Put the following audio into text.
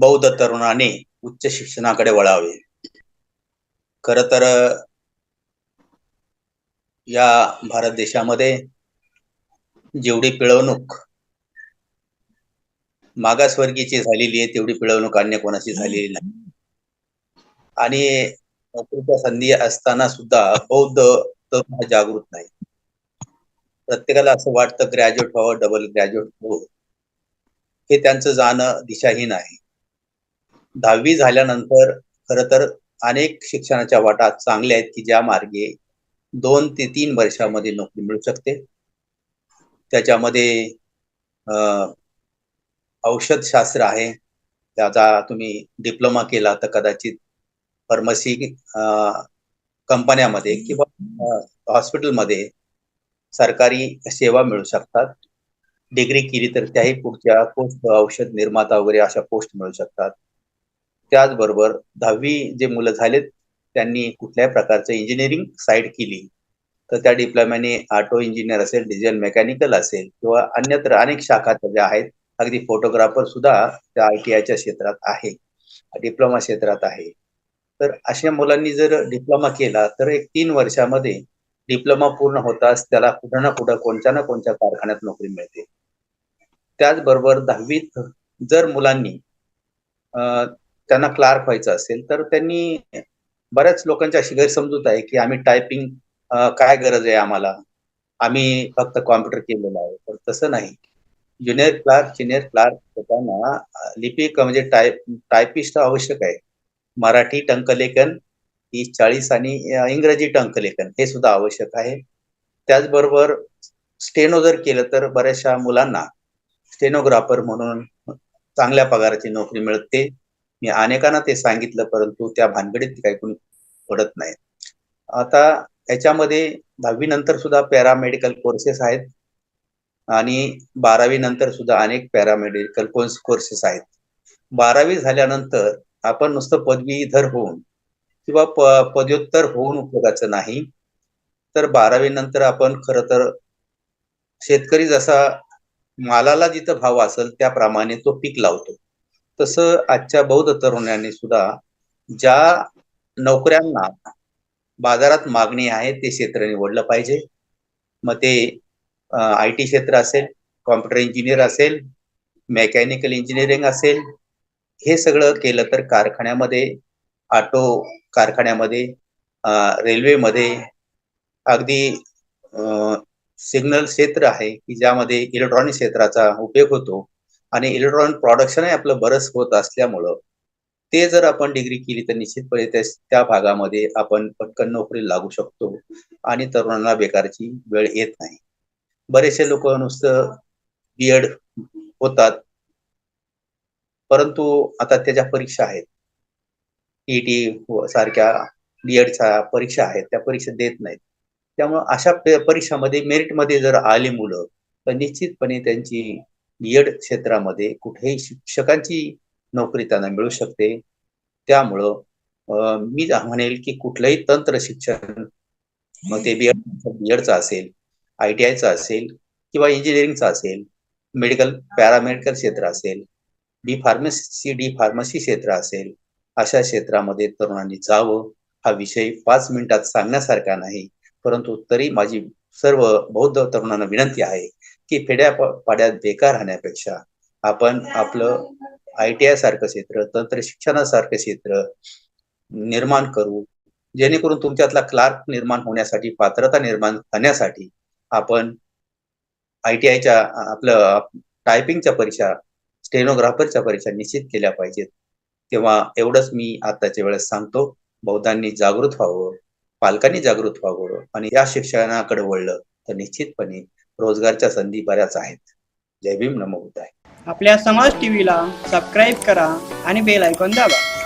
बौद्ध तरुणाने उच्च शिक्षणाकडे वळावे. खर तर या भारत देशामध्ये जेवढी पिळवणूक मागासवर्गीची झालेली आहे तेवढी पिळवणूक अन्य कोणाची झालेली नाही. आणि नोकरीच्या संधी असताना सुद्धा बौद्ध तरुण जागृत नाही. प्रत्येकाला असं वाटतं ग्रॅज्युएट व्हावं डबल ग्रॅज्युएट व्हावं. हे त्यांचं जाणं दिशाहीन आहे. दहावी झाल्यानंतर खर तर अनेक शिक्षणाच्या वाटा चांगल्या आहेत की ज्या मार्गे दोन ते तीन वर्षामध्ये नोकरी मिळू शकते. त्याच्यामध्ये औषधशास्त्र आहे. त्याचा तुम्ही डिप्लोमा केला तर कदाचित फार्मसी कंपन्यामध्ये किंवा हॉस्पिटलमध्ये सरकारी सेवा मिळू शकतात. डिग्री केली तर त्याही पुढच्या पोस्ट औषध निर्माता वगैरे अशा पोस्ट मिळू शकतात. त्याचबरोबर दहावी जे मुलं झालेत त्यांनी कुठल्याही प्रकारचं इंजिनिअरिंग साईड केली. तर त्या डिप्लोम्याने ऑटो इंजिनियर असेल डिझेल मेकॅनिकल असेल किंवा अन्यत्र अनेक शाखा ज्या आहेत अगदी फोटोग्राफर सुद्धा त्या आय टी आयच्या क्षेत्रात आहे डिप्लोमा क्षेत्रात आहे. तर अशा मुलांनी जर डिप्लोमा केला तर एक तीन वर्षामध्ये डिप्लोमा पूर्ण होताच त्याला कुठं ना कुठं कोणत्या ना कोणत्या कारखान्यात नोकरी मिळते. त्याचबरोबर दहावीत जर मुलांनी त्यांना क्लार्क व्हायचं असेल तर त्यांनी बऱ्याच लोकांच्या अशी गैरसमजूत आहे की आम्ही टायपिंग काय गरज आहे आम्हाला? आम्ही फक्त कॉम्प्युटर केलेलं आहे. तर तसं नाही. ज्युनियर क्लार्क सिनियर क्लार्क होताना लिपिक म्हणजे टाईप टायपिस्ट आवश्यक आहे. मराठी टंकलेखन ही चाळीस आणि इंग्रजी टंकलेखन हे सुद्धा आवश्यक आहे. त्याचबरोबर स्टेनो जर केलं तर बऱ्याचशा मुलांना स्टेनोग्राफर म्हणून चांगल्या पगाराची नोकरी मिळते. मी अनेकांना ते सांगितलं परंतु त्या भानगडीत काही कोणी पडत नाही. आता याच्यामध्ये दहावी नंतर सुद्धा पॅरामेडिकल कोर्सेस आहेत आणि बारावी नंतर सुद्धा अनेक पॅरामेडिकल कोर्स कोर्सेस आहेत. बारावी झाल्यानंतर आपण नुसतं पदवीधर होऊन किंवा प पदव्युत्तर होऊन उपयोगाचं नाही तर बारावी नंतर आपण खर तर शेतकरी जसा मालाला जिथं भाव असेल त्याप्रमाणे तो पीक लावतो. तसं आजच्या बौद्ध तरुणांनी सुद्धा ज्या नोकऱ्यांना बाजारात मागणी आहे ते क्षेत्र निवडलं पाहिजे. मग ते आय टी क्षेत्र असेल कॉम्प्युटर इंजिनियर असेल मेकॅनिकल इंजिनिअरिंग असेल हे सगळं केलं तर कारखान्यामध्ये ऑटो कारखान्यामध्ये रेल्वेमध्ये अगदी सिग्नल क्षेत्र आहे की ज्यामध्ये इलेक्ट्रॉनिक क्षेत्राचा उपयोग होतो. आणि इलेक्ट्रॉनिक प्रोडक्शनही आपलं बरंच होत असल्यामुळं ते जर आपण डिग्री केली तर निश्चितपणे त्या भागामध्ये आपण पटकन नोकरी लागू शकतो आणि तरुणांना बेकारची वेळ येत नाही. बरेचसे लोक नुसतं बीएड होतात. परंतु आता त्याच्या परीक्षा आहेत टीटी सारख्या बीएडच्या परीक्षा आहेत त्या परीक्षा देत नाहीत. त्यामुळं अशा परीक्षामध्ये मेरिटमध्ये जर आली मुलं तर निश्चितपणे त्यांची बीएड क्षेत्रामध्ये कुठेही शिक्षकांची नोकरी त्यांना मिळू शकते. त्यामुळं मी म्हणेल की कुठलंही तंत्र शिक्षण मग ते बीएड बीएडचं असेल आय टी आयचं असेल किंवा इंजिनिअरिंगचं असेल मेडिकल पॅरामेडिकल क्षेत्र असेल बी फार्मसी डी फार्मसी क्षेत्र असेल अशा क्षेत्रामध्ये तरुणांनी जावं हा विषय पाच मिनिटात सांगण्यासारखा नाही. परंतु तरी माझी सर्व बौद्ध तरुणांना विनंती आहे की फेड्या पाड्यात बेकार राहण्यापेक्षा आपण आपलं आय टी आय सारखं क्षेत्र तंत्र शिक्षणासारखं क्षेत्र निर्माण करू जेणेकरून तुमच्यातला क्लार्क निर्माण होण्यासाठी पात्रता निर्माण करण्यासाठी आपण आय टी आयच्या आपलं टायपिंगच्या परीक्षा स्टेनोग्राफरच्या परीक्षा निश्चित केल्या पाहिजेत. तेव्हा एवढंच मी आताच्या वेळेस सांगतो. बौद्धांनी जागृत व्हावं पालकांनी जागृत व्हावं आणि या शिक्षणाकडे वळलं तर निश्चितपणे रोजगारच्या संधी बऱ्याच आहेत. जय भीम. नमो आपल्या समाज टीव्हीला सबस्क्राईब करा आणि बेल आयकॉन दाबा.